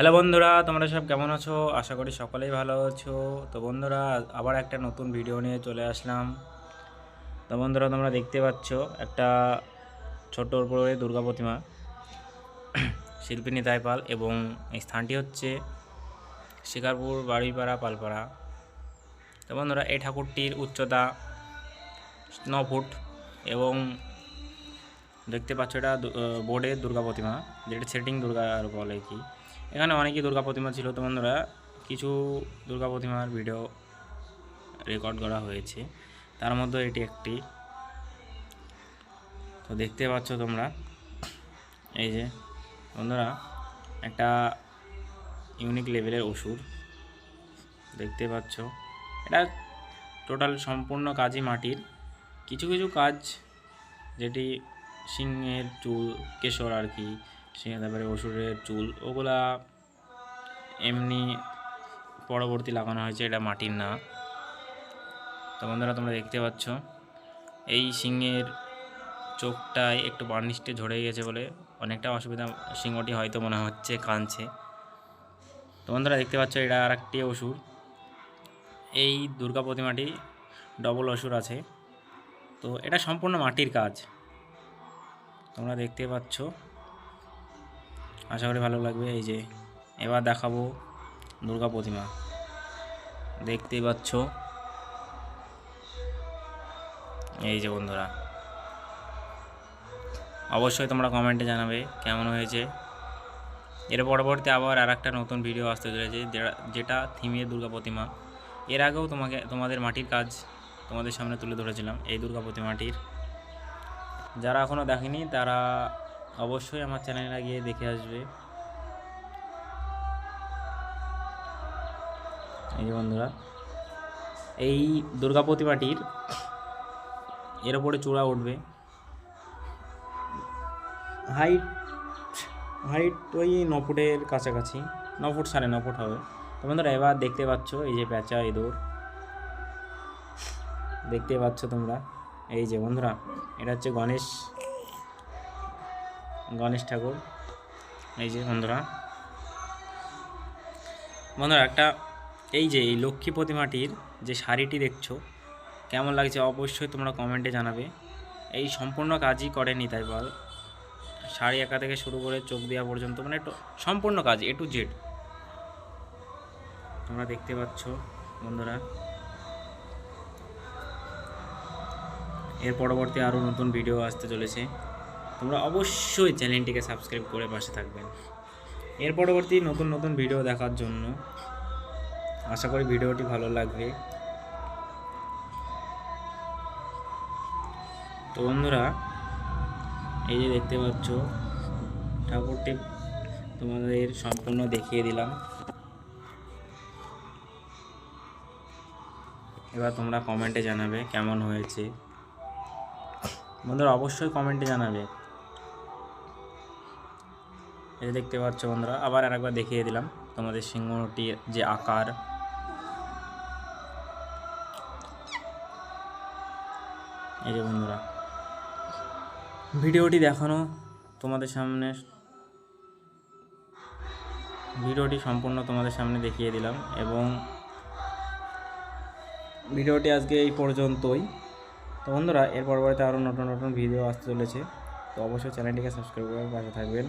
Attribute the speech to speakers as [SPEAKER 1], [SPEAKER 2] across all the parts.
[SPEAKER 1] Hello বন্ধুরা, তোমরা সব কেমন আছো? আশা করি সকলেই ভালো আছো। তো বন্ধুরা, আবার একটা নতুন ভিডিও নিয়ে চলে আসলাম। তো বন্ধুরা, তোমরা দেখতে পাচ্ছ একটা ছোট উপরে দুর্গা প্রতিমা, শিল্পিনী তাইপাল এবং এই স্থানটি হচ্ছে শিকারপুর বাড়িপাড়া পালপাড়া। তো বন্ধুরা, এই ঠাকুরটির উচ্চতা ন ফুট, এবং দেখতে পাচ্ছ এটা বোর্ডের দুর্গা প্রতিমা, যেটা সেটিং দুর্গা আর বলে কি এখানে অনেকই দুর্গা প্রতিমা ছিল তো বন্ধুরা, কিছু দুর্গা প্রতিমার ভিডিও রেকর্ড করা হয়েছে। তার মধ্যে এটি একটি। তো দেখতে পাচ্ছ তোমরা, এই যে বন্ধুরা, একটা ইউনিক লেভেলের অসুর। দেখতে পাচ্ছ, এটা টোটাল সম্পূর্ণ কাজই মাটির। কিছু কিছু কাজ যেটি সিংহের চুল, কেশর আর কি সিংহ তারপরে অসুরের চুল, ওগুলা এমনি পরবর্তী লাগানো হয়েছে, এটা মাটির না। তো বন্ধুরা, তোমরা দেখতে পাচ্ছ, এই সিংহের চোখটায় একটু বার্নিশটে ঝরে গেছে বলে অনেকটা অসুবিধা সিংহটি হয়তো মনে হচ্ছে কাঁদছে। তো বন্ধুরা, দেখতে পাচ্ছ, এটা আর একটি অসুর। এই দুর্গা প্রতিমাটি ডবল অসুর আছে। তো এটা সম্পূর্ণ মাটির কাজ। তোমরা দেখতে পাচ্ছ। আশা করি ভালো লাগবে। এই যে, এবার দেখাবো দুর্গা প্রতিমা। দেখতেই পাচ্ছ। এই যে বন্ধুরা, অবশ্যই তোমরা কমেন্টে জানাবে কেমন হয়েছে। এর পরবর্তী আবার আর একটা নতুন ভিডিও আসতে চলেছে, যেটা- থিমের দুর্গা প্রতিমা। এর আগেও তোমাকে তোমাদের মাটির কাজ তোমাদের সামনে তুলে ধরেছিলাম, এই দুর্গা প্রতিমাটির। যারা এখনও দেখেনি, তারা অবশ্যই আমার চ্যানেলে গিয়ে দেখে আসবে। এই যে বন্ধুরা, এই দুর্গা প্রতিমাটির এর ওপরে চূড়া উঠবে। হাইট হাইট ওই ন ফুটের কাছাকাছি, ন ফুট সাড়ে ন ফুট হবে। তো বন্ধুরা, এবার দেখতে পাচ্ছ এই যে প্যাঁচা ইঁদুর। দেখতে পাচ্ছ তোমরা, এই যে বন্ধুরা এটা হচ্ছে গণেশ গণেশ ঠাকুর। এই যে বন্ধুরা বন্ধুরা একটা, এই যে এই লক্ষ্মী প্রতিমাটির যে শাড়িটি দেখছ, কেমন লাগছে অবশ্যই তোমরা কমেন্টে জানাবে। এই সম্পূর্ণ কাজই করে নিতাই পাল শাড়ি একা থেকে শুরু করে চোখ দেওয়া পর্যন্ত মানে সম্পূর্ণ কাজ এ টু জেড তোমরা দেখতে পাচ্ছ, বন্ধুরা। এর পরবর্তী আরও নতুন ভিডিও আসতে চলেছে। তোমরা অবশ্যই চ্যানেলটিকে সাবস্ক্রাইব করে পাশে থাকবেন। এর পরবর্তী নতুন নতুন ভিডিও দেখার জন্য আশা করি ভিডিওটি ভালো লাগবে। তো বন্ধুরা, এই যে দেখতে পাচ্ছ, ঠাকুরটি তোমাদের সম্পূর্ণ দেখিয়ে দিলাম। এবার তোমরা কমেন্টে জানাবে কেমন হয়েছে। বন্ধুরা অবশ্যই কমেন্টে জানাবে। এই দেখতে পাচ্ছ বন্ধুরা, আবার আরেকবার দেখিয়ে দিলাম তোমাদের সিংহটির যে আকার। এই যে বন্ধুরা, ভিডিওটি দেখানো তোমাদের সামনে, ভিডিওটি সম্পূর্ণ তোমাদের সামনে দেখিয়ে দিলাম এবং ভিডিওটি আজকে এই পর্যন্তই। তো বন্ধুরা, এর পরবর্তীতে আরও নতুন নতুন ভিডিও আসতে চলেছে। তো অবশ্যই চ্যানেলটিকে সাবস্ক্রাইব করে পাশে থাকবেন।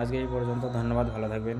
[SPEAKER 1] আজকে এই পর্যন্ত, ধন্যবাদ, ভালো থাকবেন।